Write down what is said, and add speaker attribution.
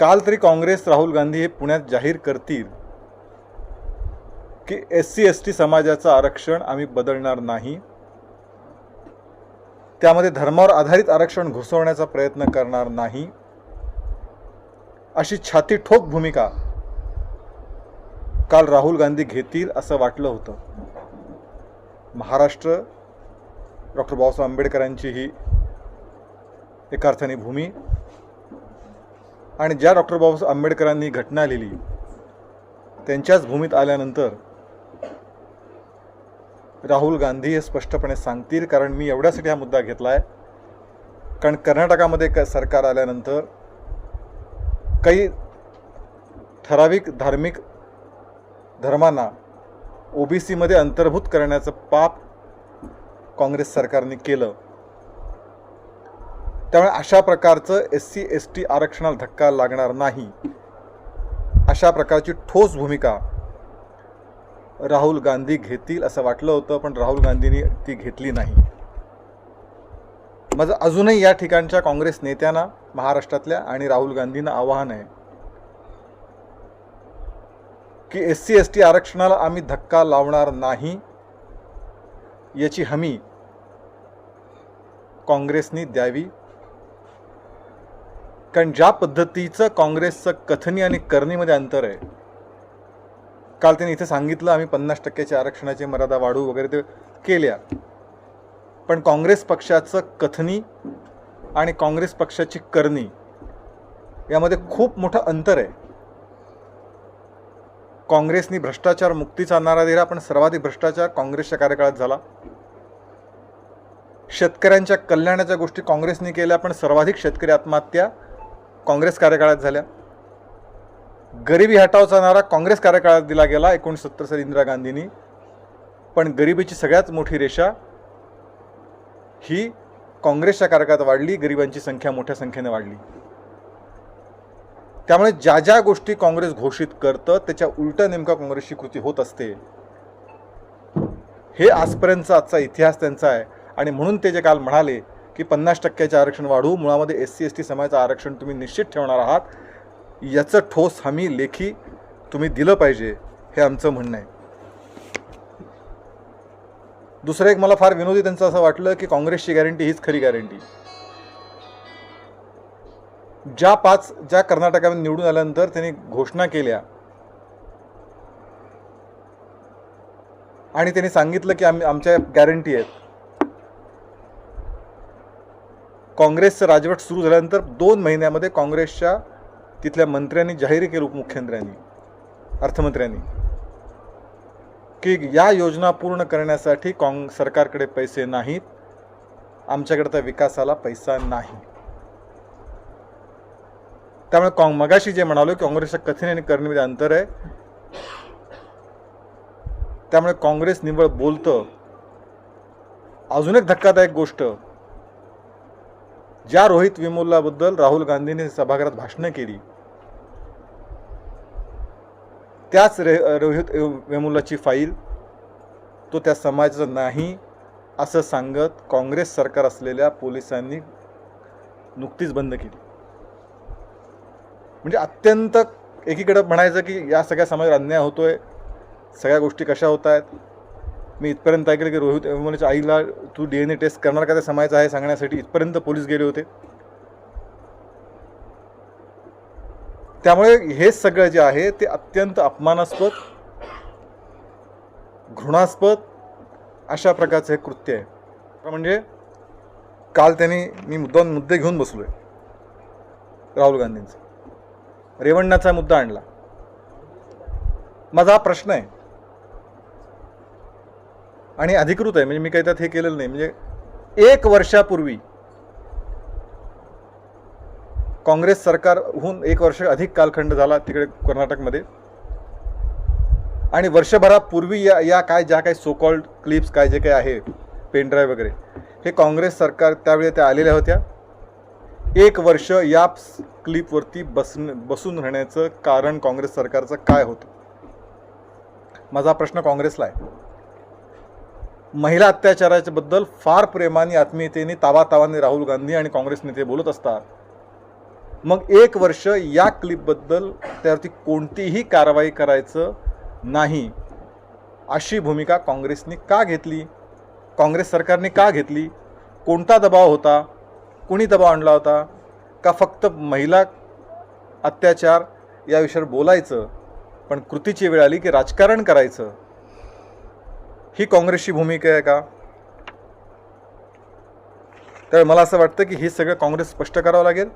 Speaker 1: काल तरी काँग्रेस राहुल गांधी हे पुण्यात जाहीर करतील की एस सी एस टी समाजाचं आरक्षण आम्ही बदलणार नाही. त्यामध्ये धर्मावर आधारित आरक्षण घुसवण्याचा प्रयत्न करणार नाही. अशी छाती ठोक भूमिका काल राहुल गांधी घेतील असं वाटलं होतं. महाराष्ट्र डॉक्टर बाबासाहेब आंबेडकरांची ही एका अर्थाने भूमी. आणि ज्या डॉक्टर बाबासाहेब आंबेडकरांनी घटना लिहिली त्यांच्याच भूमीत आल्यानंतर राहुल गांधी हे स्पष्टपणे सांगतील कारण मी एवढ्यासाठी हा मुद्दा घेतला आहे कारण कर्नाटकामध्ये क सरकार आल्यानंतर काही ठराविक धार्मिक धर्मांना ओ बी सीमध्ये अंतर्भूत करण्याचं पाप काँग्रेस सरकारने केलं. त्यामुळे अशा प्रकारचं एस सी एस टी आरक्षणाला धक्का लागणार नाही. अशा प्रकारची ठोस भूमिका राहुल गांधी घेतील असं वाटलं होतं पण राहुल गांधींनी ती घेतली नाही. माझं अजूनही या ठिकाणच्या काँग्रेस नेत्यांना महाराष्ट्रातल्या आणि राहुल गांधींना आवाहन आहे की एस सी एस टी आरक्षणाला आम्ही धक्का लावणार नाही याची हमी काँग्रेसनी द्यावी. कारण ज्या पद्धतीचं काँग्रेसचं कथनी आणि करणीमध्ये अंतर आहे काल त्यांनी इथे सांगितलं आम्ही पन्नास टक्क्याच्या आरक्षणाची मर्यादा वाढवू वगैरे ते केल्या. पण काँग्रेस पक्षाचं कथनी आणि काँग्रेस पक्षाची करणी यामध्ये खूप मोठं अंतर आहे. काँग्रेसनी भ्रष्टाचार मुक्तीचा नारा दिला पण सर्वाधिक भ्रष्टाचार काँग्रेसच्या कार्यकाळात झाला. शेतकऱ्यांच्या कल्याणाच्या गोष्टी काँग्रेसने केल्या पण सर्वाधिक शेतकरी आत्महत्या काँग्रेस कार्यकाळात झाल्या. गरिबी हटावचा नारा काँग्रेस कार्यकाळात दिला गेला एकोणीसशे सत्तर साली इंदिरा गांधींनी. पण गरिबीची सगळ्यात मोठी रेषा ही काँग्रेसच्या कार्यकाळात वाढली गरिबांची संख्या मोठ्या संख्येने वाढली. त्यामुळे ज्या ज्या गोष्टी काँग्रेस घोषित करतं त्याच्या उलटं नेमका काँग्रेसची कृती होत असते. हे आजपर्यंतचा आजचा इतिहास त्यांचा आहे. आणि म्हणून ते जे काल म्हणाले की पन्नास टक्क्याचे आरक्षण वाढवू. मुळामध्ये एस सी एस टी समाजाचं आरक्षण तुम्ही निश्चित ठेवणार आहात. याचं ठोस हमी लेखी तुम्ही दिलं पाहिजे हे आमचं म्हणणं आहे. दुसरं एक मला फार विनोदी त्यांचं असं वाटलं की काँग्रेसची गॅरंटी हीच खरी गॅरंटी ज्या पाच ज्या कर्नाटकामध्ये निवडून आल्यानंतर त्यांनी घोषणा केल्या. आणि त्यांनी सांगितलं की आम्ही आमच्या गॅरंटी आहेत. काँग्रेसचं राजवट सुरू झाल्यानंतर दोन महिन्यामध्ये काँग्रेसच्या तिथल्या मंत्र्यांनी जाहीर केलं उपमुख्यमंत्र्यांनी अर्थमंत्र्यांनी की या योजना पूर्ण करण्यासाठी काँग सरकारकडे पैसे नाहीत आमच्याकडे त्या विकासाला पैसा नाही. त्यामुळे काँग मगाशी जे म्हणालो की काँग्रेसच्या कथेने आणि करणीमध्ये अंतर आहे. त्यामुळे काँग्रेस निव्वळ बोलतं. अजून एक धक्कादायक गोष्ट ज्या रोहित विमोल्लाबद्दल राहुल गांधीने सभागृहात भाषणं केली त्याच रे रोहित वेमुलाची फाईल तो त्या समाजाचा नाही असं सांगत काँग्रेस सरकार असलेल्या पोलिसांनी नुकतीच बंद केली. म्हणजे अत्यंत एकीकडं म्हणायचं की या सगळ्या समाजावर अन्याय होतोय सगळ्या गोष्टी कशा होत आहेत मी इथपर्यंत ऐकलं की रोहित वेमुलाच्या आईला तू डी एन ए टेस्ट करणार का ते समायचं आहे सांगण्यासाठी इथपर्यंत पोलीस गेले होते. त्यामुळे हे सगळं जे आहे ते अत्यंत अपमानास्पद घृणास्पद अशा प्रकारचं हे कृत्य आहे. म्हणजे काल त्यांनी मी मुद्दा मुद्दे घेऊन बसलो आहे राहुल गांधींचा. रेवण्णाचा मुद्दा आणला. माझा हा प्रश्न आहे. आणि अधिकृत आहे म्हणजे मी काही त्यात हे केलेलं नाही. म्हणजे एक वर्षापूर्वी काँग्रेस सरकारहून एक वर्ष अधिक कालखंड झाला तिकडे कर्नाटकमध्ये. आणि वर्षभरापूर्वी या या काय ज्या काही सोकॉल्ड क्लिप्स काय जे काही आहे पेन ड्राईव्ह वगैरे हे काँग्रेस सरकार त्यावेळी त्या आलेल्या होत्या. एक वर्ष या क्लिपवरती बसन बसून राहण्याचं कारण काँग्रेस सरकारचं काय होतं? माझा प्रश्न काँग्रेसला आहे. महिला अत्याचाराच्या बद्दल फार प्रेमाने आत्मीयतेने तावातावाने राहुल गांधी आणि काँग्रेस नेते बोलत असतात. मग एक वर्ष या क्लिपबद्दल त्यावरती कोणतीही कारवाई करायचं नाही. अशी भूमिका काँग्रेसने का घेतली? काँग्रेस सरकारने का घेतली? कोणता दबाव होता? कुणी दबाव आणला होता? का फक्त महिला अत्याचार या विषयावर बोलायचं? पण कृतीची वेळ आली की राजकारण करायचं? ही काँग्रेसची भूमिका आहे का? तर मला असं वाटतं की हे सगळं काँग्रेस स्पष्ट करावं लागेल.